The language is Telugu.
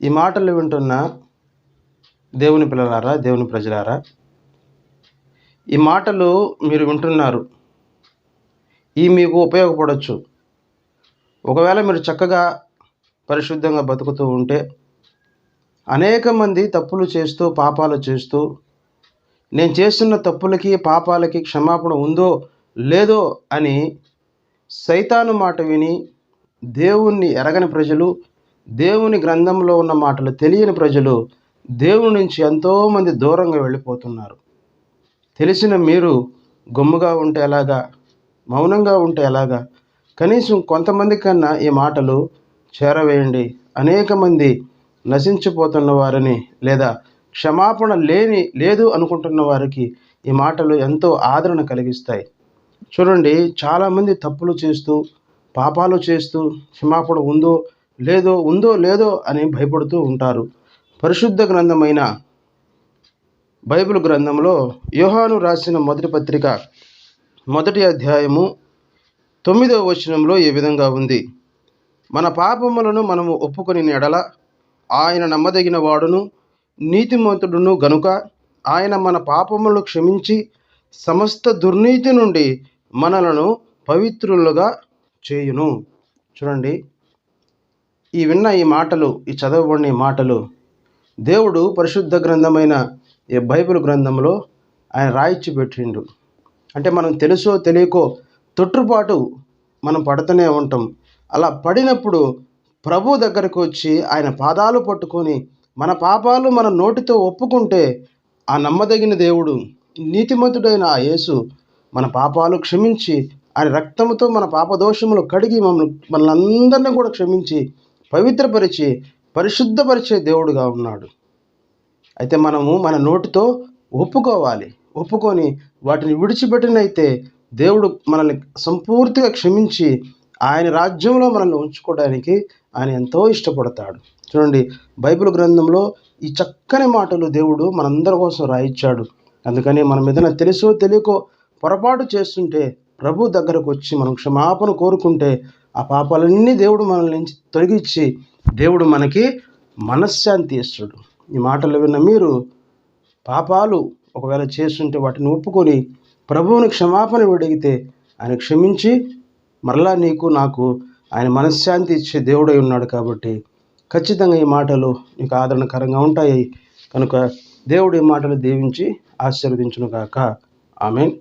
ఈ మాటలు వింటున్న దేవుని పిల్లలారా దేవుని ప్రజలారా ఈ మాటలు మీరు వింటున్నారు. ఈ మీకు ఉపయోగపడవచ్చు ఒకవేళ మీరు చక్కగా పరిశుద్ధంగా బతుకుతూ ఉంటే అనేక మంది తప్పులు చేస్తూ పాపాలు చేస్తూ నేను చేస్తున్న తప్పులకి పాపాలకి క్షమాపణ ఉందో లేదో అని సైతాను మాట విని దేవుణ్ణి ఎరగని ప్రజలు దేవుని గ్రంథంలో ఉన్న మాటలు తెలియని ప్రజలు దేవుని నుంచి ఎంతోమంది దూరంగా వెళ్ళిపోతున్నారు. తెలిసిన మీరు గమ్ముగా ఉంటే ఎలాగా? మౌనంగా ఉంటే ఎలాగా? కనీసం కొంతమంది కన్నా ఈ మాటలు చేరవేయండి. అనేక మంది నశించిపోతున్న వారిని లేదా క్షమాపణ లేని లేదు అనుకుంటున్న వారికి ఈ మాటలు ఎంతో ఆదరణ కలిగిస్తాయి. చూడండి చాలామంది తప్పులు చేస్తూ పాపాలు చేస్తూ క్షమాపణ ఉందో లేదో ఉందో లేదో అని భయపడుతూ ఉంటారు. పరిశుద్ధ గ్రంథమైన బైబిల్ గ్రంథంలో యోహాను రాసిన మొదటి పత్రిక మొదటి అధ్యాయము తొమ్మిదవ వచనంలో ఈ విధంగా ఉంది? మన పాపములను మనము ఒప్పుకొని ఎడల ఆయన నమ్మదగిన వాడును నీతిమంతుడును గనుక ఆయన మన పాపములను క్షమించి సమస్త దుర్నీతి నుండి మనలను పవిత్రులుగా చేయును. చూడండి. ఈ విన్న ఈ మాటలు ఈ చదవబడిన ఈ మాటలు దేవుడు పరిశుద్ధ గ్రంథమైన ఈ బైబిల్ గ్రంథంలో ఆయన రాయిచ్చి పెట్టిండు. అంటే మనం తెలుసో తెలియకో తొట్టుపాటు మనం పడుతూనే ఉంటాం. అలా పడినప్పుడు ప్రభు దగ్గరకు వచ్చి ఆయన పాదాలు పట్టుకొని మన పాపాలు మన నోటితో ఒప్పుకుంటే ఆ నమ్మదగిన దేవుడు నీతిమంతుడైన ఆ యేసు మన పాపాలు క్షమించి ఆయన రక్తముతో మన పాపదోషములు కడిగి మమ్మల్ని మనల్ అందరినీ కూడా క్షమించి పవిత్రపరిచి పరిశుద్ధపరిచే దేవుడుగా ఉన్నాడు. అయితే మనము మన నోటితో ఒప్పుకోవాలి. ఒప్పుకొని వాటిని విడిచిపెట్టినైతే దేవుడు మనల్ని సంపూర్తిగా క్షమించి ఆయన రాజ్యంలో మనల్ని ఉంచుకోవడానికి ఆయన ఎంతో ఇష్టపడతాడు. చూడండి బైబిల్ గ్రంథంలో ఈ చక్కని మాటలు దేవుడు మనందరి కోసం రాయించాడు అందుకని మనం ఏదైనా తెలుసో తెలియకో పొరపాటు చేస్తుంటే ప్రభు దగ్గరకు వచ్చి మనం క్షమాపణ కోరుకుంటే ఆ పాపాలన్నీ దేవుడు మనల్ని నుంచి తొలగించి దేవుడు మనకి మనశ్శాంతి ఇస్తాడు. ఈ మాటలు విన్న మీరు పాపాలు ఒకవేళ చేస్తుంటే వాటిని ఒప్పుకొని ప్రభువుని క్షమాపణ అడిగితే ఆయన క్షమించి మరలా నీకు నాకు ఆయన మనశ్శాంతి ఇచ్చే దేవుడై ఉన్నాడు కాబట్టి ఖచ్చితంగా ఈ మాటలు నీకు ఆదరణకరంగా ఉంటాయి. కనుక దేవుడు ఈ మాటలు దీవించి ఆశీర్వదించును గాక ఆమెన్.